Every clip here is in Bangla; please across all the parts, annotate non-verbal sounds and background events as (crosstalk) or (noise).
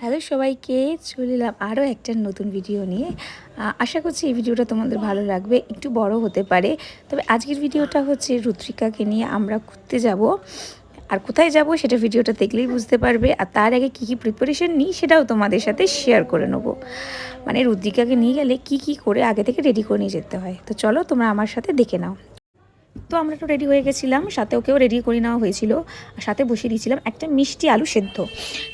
হ্যালো সবাইকে, চলে এলাম আরও একটা নতুন ভিডিও নিয়ে। আশা করছি এই ভিডিওটা তোমাদের ভালো লাগবে, একটু বড় হতে পারে। তবে আজকের ভিডিওটা হচ্ছে রুদ্রিকাকে নিয়ে আমরা ঘুরতে যাব। আর কোথায় যাব সেটা ভিডিওটা দেখলেই বুঝতে পারবে। আর তার আগে কী কী প্রিপারেশন নিই সেটাও তোমাদের সাথে শেয়ার করে নেব। মানে রুদ্রিকাকে নিয়ে গেলে কি কি করে আগে থেকে রেডি করে নিয়ে যেতে হয়। তো চলো তোমরা আমার সাথে দেখে নাও। তো আমরা তো রেডি হয়ে গেছিলাম, সাথে ওকেও রেডি করে নেওয়া হয়েছিল। আর সাথে বসিয়ে দিয়েছিলাম একটা মিষ্টি আলু সেদ্ধ।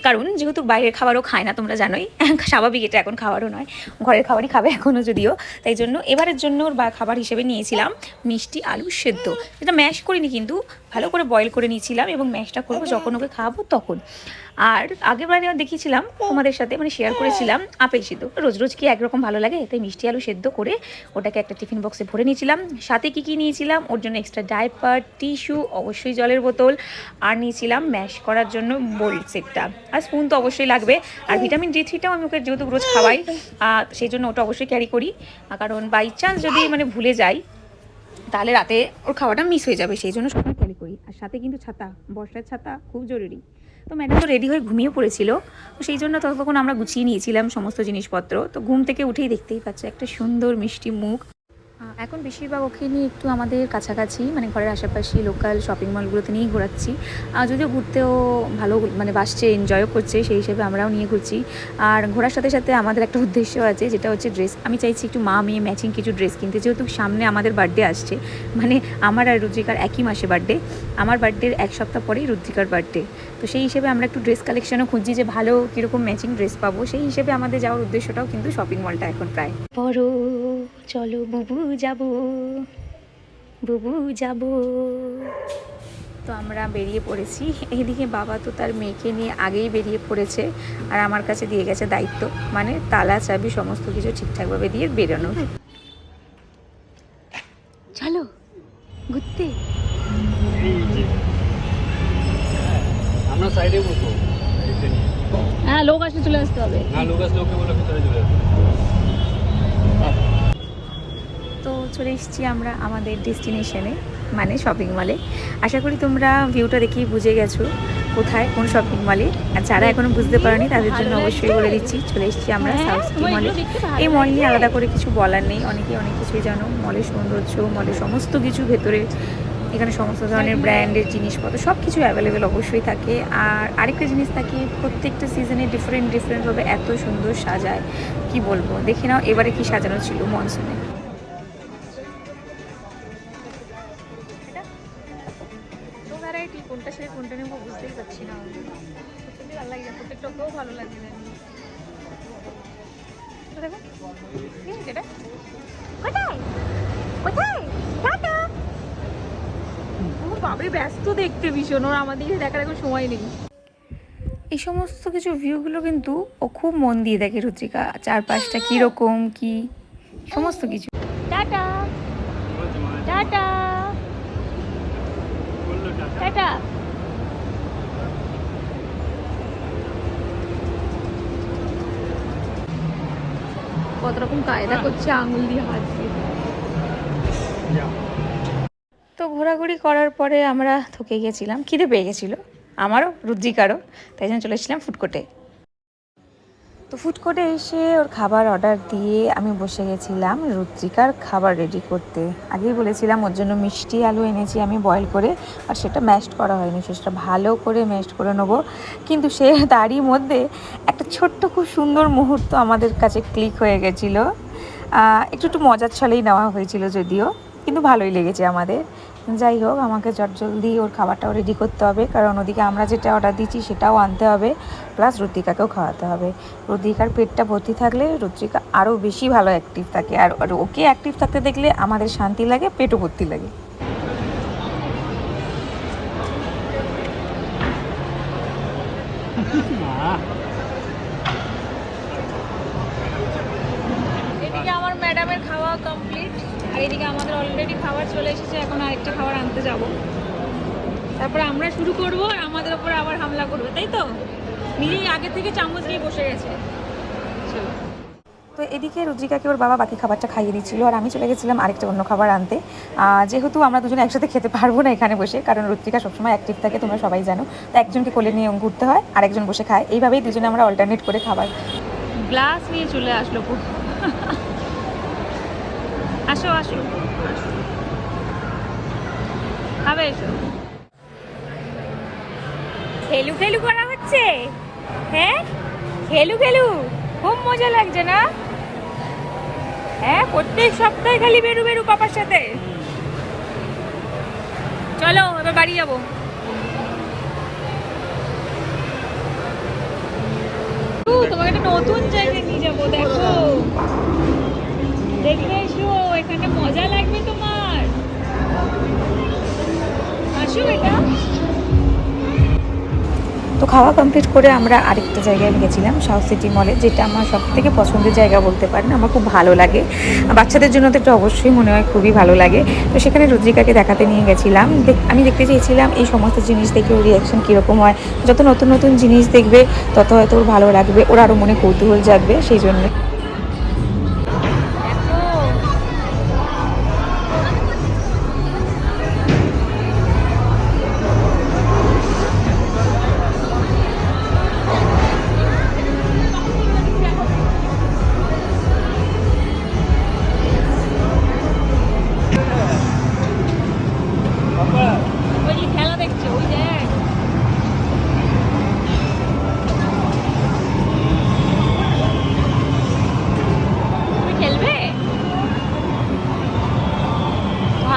কারণ যেহেতু বাইরের খাবারও খায় না, তোমরা জানোই, (laughs) স্বাভাবিক এটা এখন খাবারও নয়, ঘরের খাবারই খাবে এখনও যদিও। তাই জন্য এবারের জন্য ওর বা খাবার হিসেবে নিয়েছিলাম মিষ্টি আলু সেদ্ধ। যেটা ম্যাশ করিনি কিন্তু, ভালো করে বয়েল করে নিয়েছিলাম এবং ম্যাশটা করব যখন ওকে খাওয়াবো তখন। আর আগের বারে দেখিয়েছিলাম, তোমাদের সাথে মানে শেয়ার করেছিলাম আপেল সিদ্ধ। রোজ রোজ কি একরকম ভালো লাগে? তাই মিষ্টি আলু সেদ্ধ করে ওটাকে একটা টিফিন বক্সে ভরে নিয়েছিলাম। সাথে কি কি নিয়েছিলাম? ওর জন্য এক্সট্রা ডাইপার টিস্যু অবশ্যই জলের বোতল। আর নিয়েছিলাম ম্যাশ করার জন্য বোল সেটটা আর স্পুন তো অবশ্যই লাগবে। আর ভিটামিন ডি থ্রিটাও আমি ওকে যেহেতু রোজ খাওয়াই সেই জন্য ওটা অবশ্যই ক্যারি করি। কারণ বাই চান্স যদি মানে ভুলে যাই, তাহলে রাতে ওর খাওয়াটা মিস হয়ে যাবে। সেই জন্য সময় ক্যারি করি। আর সাথে কিন্তু ছাতা, বর্ষার ছাতা খুব জরুরি। তো ম্যাডাম তো রেডি হয়ে ঘুমিয়ে পড়েছিল। তো সেই জন্য ততক্ষণ আমরা গুছিয়ে নিয়েছিলাম সমস্ত জিনিসপত্র। তো ঘুম থেকে উঠেই দেখতেই পাচ্ছে একটা সুন্দর মিষ্টি মুখ। এখন বেশিরভাগ ওকে নিয়ে একটু আমাদের কাছাকাছি মানে ঘরের আশেপাশে লোকাল শপিং মলগুলোতে নিয়েই ঘোরাচ্ছি। আর যদিও ঘুরতেও ভালো মানে বাসছে এনজয়ও করছে, সেই হিসেবে আমরাও নিয়ে ঘুরছি। আর ঘোরার সাথে সাথে আমাদের একটা উদ্দেশ্য আছে, যেটা হচ্ছে ড্রেস আমি চাইছি একটু মা মেয়ে ম্যাচিং কিছু ড্রেস কিনতে, যেহেতু সামনে আমাদের বার্থডে আসছে মানে আমার আর রুদ্রিকার একই মাসে বার্থডে আমার বার্থডের এক সপ্তাহ পরেই রুদ্রিকার বার্থডে তো সেই হিসেবে আমরা একটু ড্রেস কালেকশনও খুঁজছি যে ভালো কীরকম ম্যাচিং ড্রেস পাবো। সেই হিসেবে আমাদের যাওয়ার উদ্দেশ্যটাও কিন্তু শপিং মলটা এখন প্রায়। বড় চলো বুবু যাব বুবু যাব। তো আমরা বেরিয়ে পড়েছি। এইদিকে বাবা তো তার মেয়েকে নিয়ে আগেই বেরিয়ে পড়েছে আর আমার কাছে দিয়ে গেছে দায়িত্ব। মানে তালা চাবি সমস্ত কিছু ঠিকঠাকভাবে দিয়ে বেরোনো। চলো ঘুরতে। আমরা সাইডে বসবো। হ্যাঁ লোক আসলে চলে আসতে হবে। না লোক আসলে ওকে বলে ভিতরে চলে আসবে। তো চলে এসেছি আমরা আমাদের ডেস্টিনেশনে মানে শপিং মলে আশা করি তোমরা ভিউটা দেখেই বুঝে গেছো কোথায় কোন শপিং মলে আর যারা এখনও বুঝতে পারোনি তাদের জন্য অবশ্যই বলে দিচ্ছি চলে এসেছি আমরা সাউথ সিটি মলে এই মল নিয়ে আলাদা করে কিছু বলার নেই অনেকে অনেক কিছুই জানো। মলের সৌন্দর্য মলের সমস্ত কিছু ভেতরে এখানে সমস্ত ধরনের ব্র্যান্ডের জিনিসপত্র সব কিছু অ্যাভেলেবেল অবশ্যই থাকে। আর আরেকটা জিনিস থাকে প্রত্যেকটা সিজনে ডিফারেন্ট ডিফারেন্টভাবে এত সুন্দর সাজায়। কি বলব? দেখে নাও এবারে কি সাজানো ছিল মনসুনে কোনটা ছেড়ে কোনটা নেব বুঝতেই পারছি না। সত্যি ভালো লাগে প্রত্যেকটাকেও ভালো কোথায়? কোথায়? ও বাবরে ব্যস্ত দেখতে ভীষণ। ওর আমাদের দেখার এখন সময় নেই। এই সমস্ত কিছু ভিউগুলো কিন্তু ও খুব মন দিয়ে দেখে রুচিকা চারপাশটা কীরকম কি? সমস্ত কিছু। টাটা। টাটা। টাটা। কত রকম কায়দা করছে আঙুল দিয়ে হাত দিয়ে। ঘোরাঘুরি করার পরে আমরা থকে গেছিলাম, খিদে পেয়ে গেছিল, আমারও, রুদ্রিকারও, তাই জন্য চলে এসেছিলাম ফুডকোর্টে তো ফুডকোর্টে এসে ওর খাবার অর্ডার দিয়ে আমি বসে গেছিলাম, রুদ্রিকার খাবার রেডি করতে। আগেই বলেছিলাম ওর জন্য মিষ্টি আলু এনেছি আমি বয়েল করে, আর সেটা ম্যাশড করা হয়নি, সেটা ভালো করে ম্যাশড করে নেব। কিন্তু সে তারই মধ্যে একটা ছোট্ট খুব সুন্দর মুহূর্ত আমাদের কাছে ক্লিক হয়ে গেছিল। একটু একটু মজার ছলেই নেওয়া হয়েছিল যদিও, কিন্তু ভালোই লেগেছে আমাদের। যাই হোক, আমাকে জট জলদি ওর খাবারটাও রেডি করতে হবে। কারণ ওদিকে আমরা যেটা অর্ডার দিচ্ছি সেটাও আনতে হবে প্লাস রুদ্রিকাকেও খাওয়াতে হবে। রুদ্রিকার পেটটা ভর্তি থাকলে রুদ্রিকা আরও বেশি ভালো অ্যাক্টিভ থাকে। আর ওকে অ্যাক্টিভ থাকতে দেখলে আমাদের শান্তি লাগে, পেটও ভর্তি লাগে। আমার ম্যাডামের খাওয়া কমপ্লিট আর এদিকে আমাদের অলরেডি খাবার চলে এসেছে এখন আরেকটা খাবার আনতে যাব। তারপরে আমরা শুরু করব আর আমাদের ওপর আবার হামলা করবে তাই তো? মিলি আগে থেকে চামচ নিয়ে বসে গেছে। চলো। তো এদিকে রুদ্রিকাকে ওর বাবা বাকি খাবারটা খাইয়ে দিচ্ছিল আর আমি চলে গেছিলাম আরেকটা অন্য খাবার আনতে। যেহেতু আমরা দুজনে একসাথে খেতে পারব না এখানে বসে কারণ রুদ্রিকা সবসময় অ্যাক্টিভ থাকে তোমরা সবাই জানো। তো একজনকে কোলে নিয়ে ঘুরতে হয় আর একজন বসে খায়। এইভাবেই দুজনে আমরা অল্টারনেট করে খাবার। গ্লাস নিয়ে চলে আসলো খুব আসো। খাবে এসো। খেলু খেলু করা হচ্ছে? হ্যাঁ? খেলু খেলু। খুব মজা লাগছে না? হ্যাঁ প্রত্যেক সপ্তাহে খালি বেরু বেরু পাপার সাথে। চলো, এবার বাড়ি যাব। তোমাকে একটা নতুন জায়গায় নিয়ে যাব, দেখো। দেখে এসো, এখানে মজা লাগবে তোমার। আসো তো খাওয়া কমপ্লিট করে আমরা আরেকটা জায়গায় গেছিলাম সাউথ সিটি মলে যেটা আমার সব থেকে পছন্দের জায়গা বলতে পারেন, আমার খুব ভালো লাগে। বাচ্চাদের জন্য তো এটা অবশ্যই মনে হয় খুবই ভালো লাগে। তো সেখানে রুদ্রিকাকে দেখাতে নিয়ে গেছিলাম। আমি দেখতে চেয়েছিলাম এই সমস্ত জিনিস দেখে ওর রিয়াকশন কীরকম হয়। যত নতুন নতুন জিনিস দেখবে, তত হয়তো ওর ভালো লাগবে, ওর আরও মনে কৌতূহল জাগবে, সেই জন্য।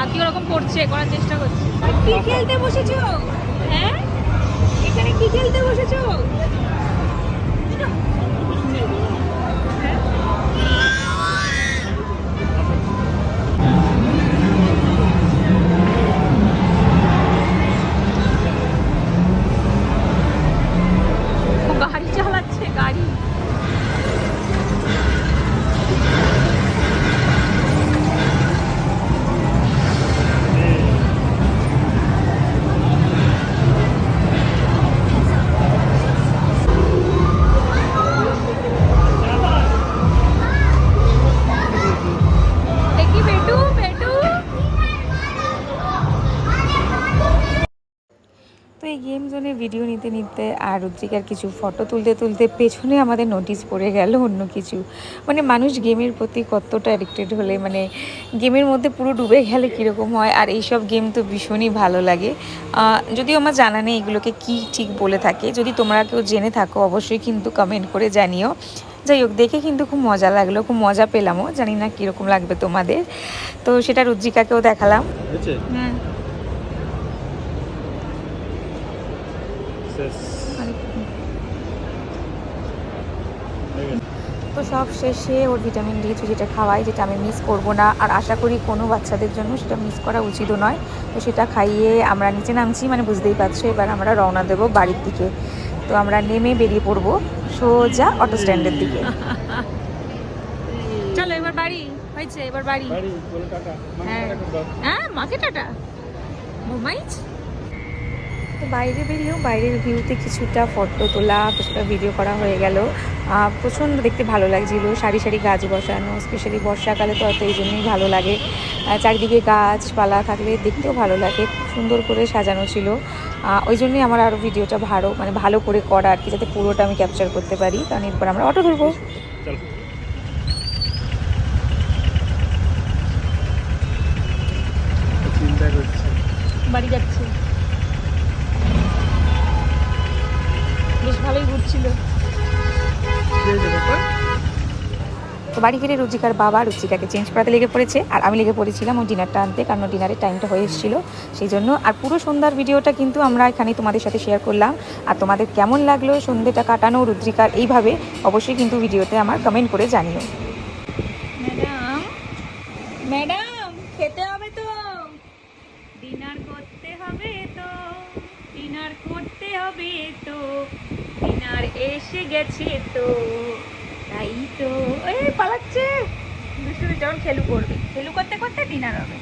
হাতি রকম করছে করার চেষ্টা করছে। কি খেলতে বসেছো? হ্যাঁ? এখানে কি খেলতে বসেছো? নিতে আর রুদ্রিকার কিছু ফটো তুলতে তুলতে পেছনে আমাদের নোটিশ পড়ে গেল অন্য কিছু। মানে মানুষ গেমের প্রতি কতটা অ্যাডিক্টেড হলে মানে গেমের মধ্যে পুরো ডুবে গেলে কীরকম হয়? আর এইসব গেম তো ভীষণই ভালো লাগে। যদিও আমার জানা নেই এগুলোকে কি ঠিক বলে থাকে। যদি তোমরা কেউ জেনে থাকো অবশ্যই কিন্তু কমেন্ট করে জানিও। যাই হোক দেখে কিন্তু খুব মজা লাগল খুব মজা পেলামও। জানি না কীরকম লাগবে তোমাদের। তো সেটা রুদ্রিকাকেও দেখালাম। হয়েছে হ্যাঁ শেষ হয়ে গেছে। তো সব শেষে ওর ভিটামিন ডি যেটা খাওয়াই যেটা আমি মিস করব না। আর আশা করি কোনো বাচ্চাদের জন্য সেটা মিস করা উচিতও নয়। তো সেটা খাইয়ে আমরা নিচে নামছি মানে বুঝতেই পারছ এবার আমরা রওনা দেবো বাড়ির দিকে। তো আমরা নেমে বেরিয়ে পড়ব সোজা অটো স্ট্যান্ডের দিকে। (laughs) চলো এবার বাড়ি। হয়েছে এবার বাড়ি। বাড়ি বলে টাটা মাকে হ্যাঁ। হ্যাঁ মাকে টাটা ঘুমাইছ বাইরে বেরিয়েও বাইরের ভিউতে কিছুটা ফটো তোলা কিছুটা ভিডিও করা হয়ে গেল। প্রচণ্ড দেখতে ভালো লাগছিল। সারি সারি গাছ বসানো স্পেশালি বর্ষাকালে তো হয়তো এই জন্যই ভালো লাগে। চারিদিকে গাছপালা থাকলে দেখতেও ভালো লাগে। সুন্দর করে সাজানো ছিল। ওই জন্যই আমার আরও ভিডিওটা ভালো মানে ভালো করে করা আর কি যাতে পুরোটা আমি ক্যাপচার করতে পারি। কারণ এরপর আমরা অটো ধরবো। চলো। চিন্তা করছি বাড়ি যাচ্ছে। ভালোই ঘুরছিল। তো। বাড়ি ফিরে রুচিকার বাবা রুচিকাকে চেঞ্জ করাতে লেগে পড়েছে। আর আমি লেগে পড়েছিলাম ওই ডিনারটা আনতে কারণ ডিনারের টাইমটা হয়ে এসেছিল। সেই জন্য আর পুরো সন্ধ্যার ভিডিওটা কিন্তু আমরা এখানে তোমাদের সাথে শেয়ার করলাম। আর তোমাদের কেমন লাগল সন্ধ্যেটা কাটানো রুদ্রিকার এইভাবে অবশ্যই কিন্তু ভিডিওতে আমার কমেন্ট করে জানিও। ম্যাডাম ম্যাডাম খেতে হবে তো। ডিনার করতে হবে তো ডিনার করতে হবে তো। ডিনার এসে গেছে তো, তাই তো। এই পালাচ্ছে। দুষ্টুমি যখন খেলু করবে, খেলু করতে করতে ডিনার হবে।